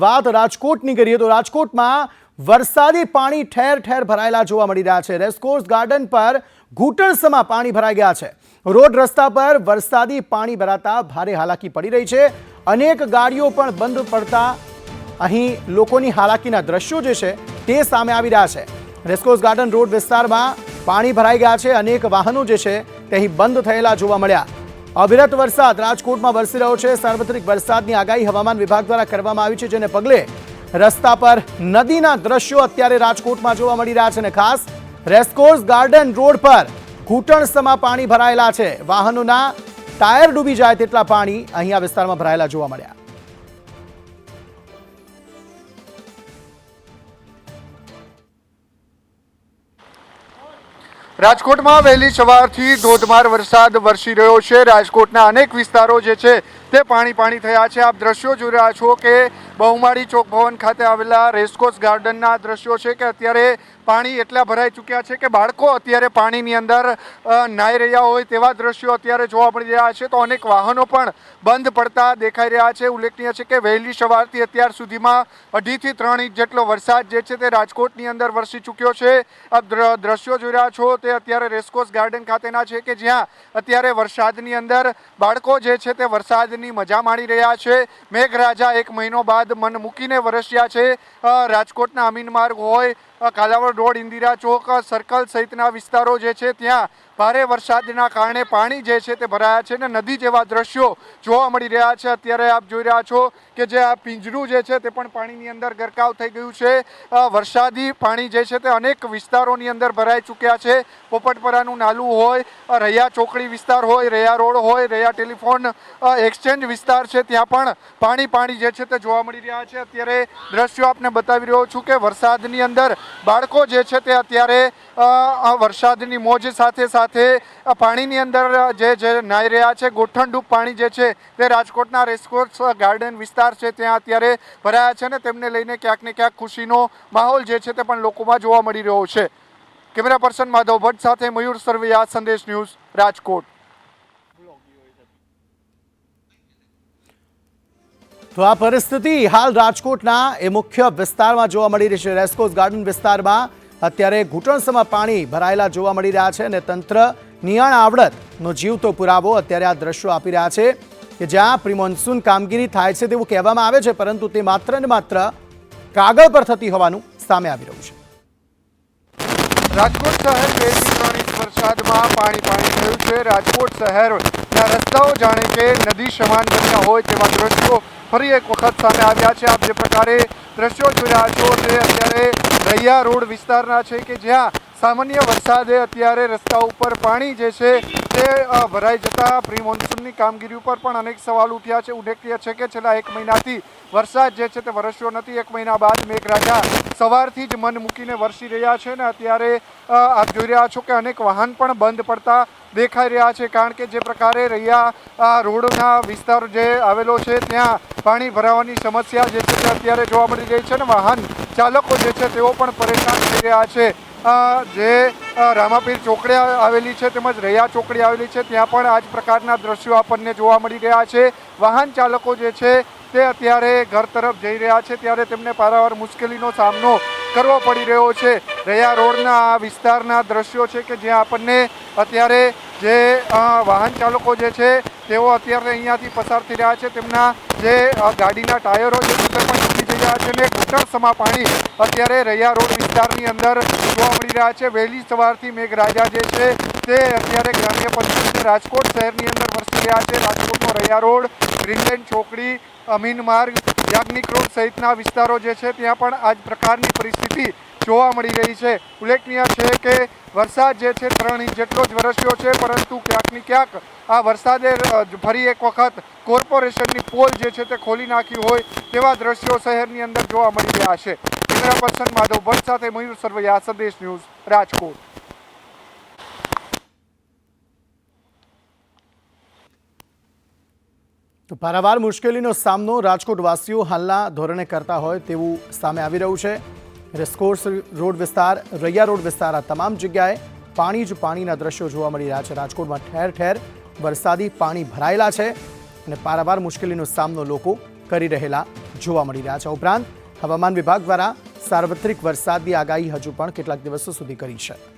વાત રાજકોટની કરીએ તો રાજકોટમાં વરસાદી પાણી ઠેર ઠેર ભરાયેલા જોવા મળી રહ્યા છે. રેસકોર્સ ગાર્ડન પર ઘૂંટણસમાં પાણી ભરાઈ ગયા છે. રોડ રસ્તા પર વરસાદી પાણી ભરાતા ભારે હાલાકી પડી રહી છે. અનેક ગાડીઓ પણ બંધ પડતા અહીં લોકોની હાલાકીના દ્રશ્યો જે છે તે સામે આવી રહ્યા છે. રેસકોર્સ ગાર્ડન રોડ વિસ્તારમાં પાણી ભરાઈ ગયા છે. અનેક વાહનો જે છે તે અહીં બંધ થયેલા જોવા મળ્યા. અવિરત વરસાદ રાજકોટમાં વરસી રહ્યો છે. સાર્વત્રિક વરસાદની આગાહી હવામાન વિભાગ દ્વારા કરવામાં આવી છે, જેને પગલે રસ્તા પર નદીના દ્રશ્યો અત્યારે રાજકોટમાં જોવા મળી રહ્યા છે અને ખાસ રેસકોર્સ ગાર્ડન રોડ પર ઘૂંટણસમાં પાણી ભરાયેલા છે. વાહનોના ટાયર ડૂબી જાય તેટલા પાણી અહીંયા વિસ્તારમાં ભરાયેલા જોવા મળ્યા. રાજકોટમાં વહેલી સવારથી ધોધમાર વરસાદ વરસી રહ્યો છે. રાજકોટના અનેક વિસ્તારો જે છે તે પાણી પાણી થયા છે. આપ દ્રશ્યો જોઈ રહ્યા છો કે બહુમાળી ચોક ભવન ખાતે આવેલા રેસકોર્સ ગાર્ડનના દ્રશ્યો છે કે અત્યારે પાણી એટલા ભરાઈ ચૂક્યા છે કે બાળકો અત્યારે પાણીની અંદર નાહી રહ્યા હોય તેવા દ્રશ્યો અત્યારે જોવા મળી રહ્યા છે. તો અનેક વાહનો પણ બંધ પડતા દેખાઈ રહ્યા છે. ઉલ્લેખનીય છે કે વહેલી સવારથી અત્યાર સુધીમાં અઢીથી ત્રણ ઇંચ જેટલો વરસાદ જે છે તે રાજકોટની અંદર વરસી ચૂક્યો છે. આ દ્ર- દ્રશ્યો જોઈ રહ્યા છો તે અત્યારે રેસકોર્સ ગાર્ડન ખાતેના છે કે જ્યાં અત્યારે વરસાદની અંદર બાળકો જે છે તે વરસાદની મજા માણી રહ્યા છે. મેઘરાજા એક મહિનો બાદ મન મૂકીને વરસ્યા છે. રાજકોટના અમીન માર્ગ હોય કાલાવડ રોડ, ઇન્દિરા ચોક સર્કલ સહિતના વિસ્તારો જે છે, ત્યાં ભારે વરસાદના કારણે પાણી જે છે તે ભરાયા છે ને નદી જેવા દ્રશ્યો જોવા મળી રહ્યા છે. અત્યારે આપ જોઈ રહ્યા છો કે જે આ પિંજરું જે છે તે પણ પાણીની અંદર ગરકાવ થઈ ગયું છે. વરસાદી પાણી જે છે તે અનેક વિસ્તારોની અંદર ભરાઈ ચૂક્યા છે. પોપટપરાનું નાલું હોય રૈયા ચોકડી વિસ્તાર હોય રૈયા રોડ હોય રૈયા ટેલિફોન એક્સચેન્જ વિસ્તાર છે, ત્યાં પણ પાણી પાણી જે છે તે જોવા મળી રહ્યા છે. અત્યારે દ્રશ્યો આપને બતાવી રહ્યો છું કે વરસાદની અંદર બાળકો જે છે તે અત્યારે વરસાદની મોજ સાથે સાથે આ પાણીની અંદર જે જે નાહી રહ્યા છે ગોઠણડૂબ પાણી જે છે, તે રાજકોટના રેસકોર્સ ગાર્ડન વિસ્તાર છે, ત્યાં અત્યારે ભરાયા છે ને તેમને લઈને ક્યાંક ને ક્યાંક ખુશીનો માહોલ જે છે તે પણ લોકોમાં જોવા મળી રહ્યો છે. કેમેરા પર્સન માધવ ભટ્ટ સાથે મયુર સરવૈયા, સંદેશ ન્યૂઝ, રાજકોટ. તો આ પરિસ્થિતિ હાલ રાજકોટના એ મુખ્ય વિસ્તારમાં જોવા મળી રહી છે. રેસકોર્સ ગાર્ડન વિસ્તારમાં અત્યારે ઘૂંટણસમાં પાણી ભરાયેલા જોવા મળી રહ્યા છે અને તંત્ર નિયાણ આવડતનો જીવતો પુરાવો અત્યારે આ દ્રશ્યો આપી રહ્યા છે કે જ્યાં પ્રી મોન્સૂન કામગીરી થાય છે તેવું કહેવામાં આવે છે, પરંતુ તે માત્ર ને માત્ર કાગળ પર થતી હોવાનું સામે આવી રહ્યું છે. રાજકોટ શહેર બે ત્રણ ઇંચ વરસાદમાં પાણી પાણી થયું છે. રાજકોટ શહેરના રસ્તાઓ જાણે કે નદી સમાન બન્યા હોય તેવા દ્રશ્યો ફરી એક વખત સામે આવ્યા છે. આપ જે પ્રકારે દ્રશ્યો જોઈ રહ્યા છો તે અત્યારે રૈયા રોડ વિસ્તારના છે કે જ્યાં સામાન્ય વરસાદે અત્યારે રસ્તા ઉપર પાણી જે છે તે ભરાઈ જતા પ્રી મોન્સૂનની કામગીરી ઉપર પણ અનેક સવાલ ઉઠ્યા છે. ઉલ્લેખનીય છે કે છેલ્લા એક મહિનાથી વરસાદ જે છે તે વરસ્યો નથી. એક મહિના બાદ મેઘરાજા સવારથી જ મન મૂકીને વરસી રહ્યા છે ને અત્યારે આપ જોઈ રહ્યા છો કે અનેક વાહન પણ બંધ પડતા દેખાઈ રહ્યા છે. કારણ કે જે પ્રકારે રહ્યા રોડના વિસ્તાર જે આવેલો છે ત્યાં પાણી ભરાવાની સમસ્યા જે છે તે અત્યારે જોવા મળી રહી છે ને વાહન ચાલકો જે છે તેઓ પણ પરેશાન થઈ રહ્યા છે. જે રામાપીર ચોકડે આવેલી છે તેમજ રૈયા ચોકડી આવેલી છે, ત્યાં પણ આ જ પ્રકારના દ્રશ્યો આપણને જોવા મળી રહ્યા છે. વાહન ચાલકો જે છે, તે અત્યારે ઘર તરફ જઈ રહ્યા છે, ત્યારે તેમને પારાવાર મુશ્કેલીનો સામનો કરવો પડી રહ્યો છે. રૈયા રોડના આ વિસ્તારના દ્રશ્યો છે કે જ્યાં આપણને અત્યારે જે વાહન ચાલકો જે છે, તેઓ અત્યારે અહીંયાથી પસાર થઈ રહ્યા છે. તેમના જે ગાડીના ટાયરો છે, તે પણ રહ્યા છે અને પાણી અત્યારે રૈયા રોડ વિસ્તારની અંદર જોવા મળી રહ્યા છે. વહેલી સવારથી મેઘરાજા જે છે તે અત્યારે ગ્રામ્ય પંચાયત રાજકોટ શહેરની અંદર વરસી રહ્યા છે. રાજકોટનો રૈયા રોડ, ગ્રીનલેન્ડ ચોકડી, અમીન માર્ગ, યાજ્ઞિક રોડ સહિતના વિસ્તારો જે છે, ત્યાં પણ આ પ્રકારની પરિસ્થિતિ જોવા મળી રહી છે. ઉલ્લેખનીય છે કે વરસાદ જે છે ત્રણ ઇંચ જેટલો જ વરસ્યો છે, પરંતુ ક્યાંક ને ક્યાંક આ વરસાદે ફરી એક વખત કોર્પોરેશનની પોલ જે છે તે ખોલી નાખી હોય તેવા દ્રશ્યો શહેરની અંદર જોવા મળી રહ્યા છે. કેમેરા પર્સન માધવ ભટ્ટ સાથે મયુર સરવૈયા, સંદેશ ન્યૂઝ, રાજકોટ. તો પારાવાર મુશ્કેલીનો સામનો રાજકોટવાસીઓ હાલના ધોરણે કરતા હોય તેવું સામે આવી રહ્યું છે. રેસકોર્સ રોડ વિસ્તાર, રૈયા રોડ વિસ્તાર, આ તમામ જગ્યાએ પાણી જ પાણીના દ્રશ્યો જોવા મળી રહ્યા છે. રાજકોટમાં ઠેર ઠેર વરસાદી પાણી ભરાયેલા છે અને પારાવાર મુશ્કેલીનો સામનો લોકો કરી રહેલા જોવા મળી રહ્યા છે. ઉપરાંત હવામાન વિભાગ દ્વારા સાર્વત્રિક વરસાદની આગાહી હજુ પણ કેટલાક દિવસો સુધી કરી છે.